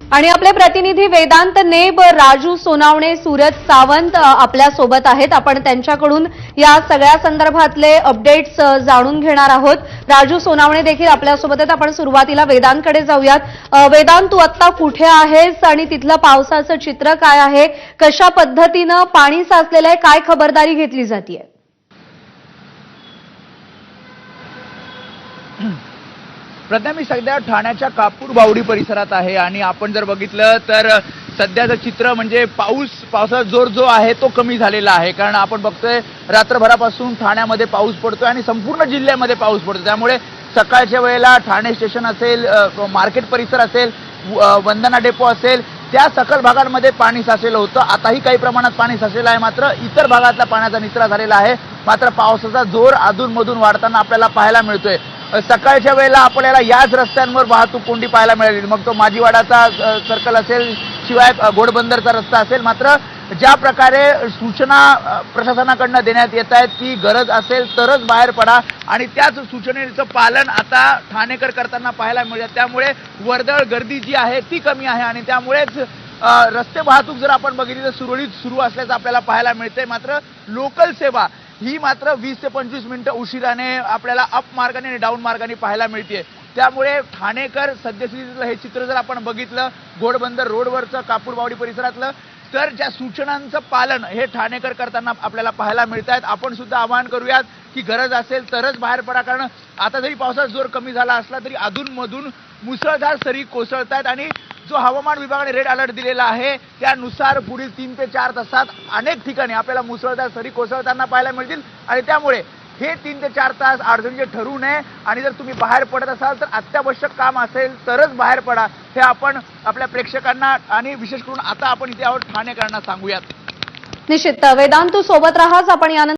आणि आपले प्रतिनिधी वेदांत नेब राजू सोनावणे सूरज सावंत आपल्यासोबत आहेत. आपण त्यांच्याकडून या सगळ्या संदर्भातले अपडेट्स जाणून घेणार आहोत. राजू सोनावणे देखील आपल्यासोबत आहेत. आपण सुरुवातीला वेदांतकडे जाऊयात. वेदांत तू आत्ता कुठे आहेस आणि तिथलं पावसाचं चित्र काय आहे? कशा पद्धतीनं पाणी साचलेलं आहे? काय खबरदारी घेतली जाते प्रथम मी सध्या ठाण्याच्या कापूर बावडी परिसरात आहे आणि आपण जर बघितलं तर सध्याचं चित्र म्हणजे पाऊस पावसाचा जोर जो आहे तो कमी झालेला आहे. कारण आपण बघतोय रात्रभरापासून ठाण्यामध्ये पाऊस पडतोय आणि संपूर्ण जिल्ह्यामध्ये पाऊस पडतो त्यामुळे सकाळच्या वेळेला ठाणे स्टेशन असेल मार्केट परिसर असेल व- वंदना डेपो असेल त्या सकल भागांमध्ये पाणी साचलेलं होतं. आताही काही प्रमाणात पाणी साचलेलं आहे मात्र इतर भागातला पाण्याचा निचरा झालेला आहे. मात्र पावसाचा जोर अधूनमधून वाढताना आपल्याला पाहायला मिळतोय. सकाळच्या वेळेला आपल्याला याच रस्त्यांवर वाहतूक कोंडी पाहायला मिळाली. मग तो माजीवाडाचा सर्कल असेल शिवाय घोडबंदरचा रस्ता असेल. मात्र ज्या प्रकारे सूचना प्रशासनाकडनं देण्यात येत आहेत की गरज असेल तरच बाहेर पडा आणि त्याच सूचनेचं पालन आता ठाणेकर करताना पाहायला मिळतं त्यामुळे वर्दळ गर्दी जी आहे ती कमी आहे आणि त्यामुळेच रस्ते वाहतूक जर आपण बघितली तर सुरळीत सुरू असल्याचं आपल्याला पाहायला मिळते मात्र लोकल सेवा ही मात्र वीस ते पंचवीस मिनिटं उशिराने आपल्याला अप मार्गाने आणि डाऊन मार्गाने पाहायला मिळते त्यामुळे ठाणेकर सद्यस्थितीतलं हे चित्र जर आपण बघितलं घोडबंदर रोडवरचं कापूरबावडी परिसरातलं तर ज्या सूचनांचं पालन हे ठाणेकर करताना आपल्याला पाहायला मिळत आहेत आपण सुद्धा आवाहन करूयात की गरज असेल तरच बाहेर पडा कारण आता जरी पावसाचा जोर कमी झाला असला तरी अधूनमधून मुसळधार सरी कोसळत आहेत आणि जो हवामान विभागाने रेड अलर्ट दिलेला आहे त्यानुसार पुढील तीन ते चार तासात अनेक ठिकाणी आपल्याला मुसळधार सरी कोसळताना पाहायला मिळतील. आणि त्यामुळे हे तीन ते चार तास अडचणीचे ठरू नये. आणि जर तुम्ही बाहेर पडत असाल तर अत्यावश्यक काम असेल तरच बाहेर पडा. हे आपण आपल्या प्रेक्षकांना आणि विशेष करून आता आपण इथे आहोत ठाणेकरांना सांगूयात. निश्चित. वेदांत सोबत राहाच आपण यानंतर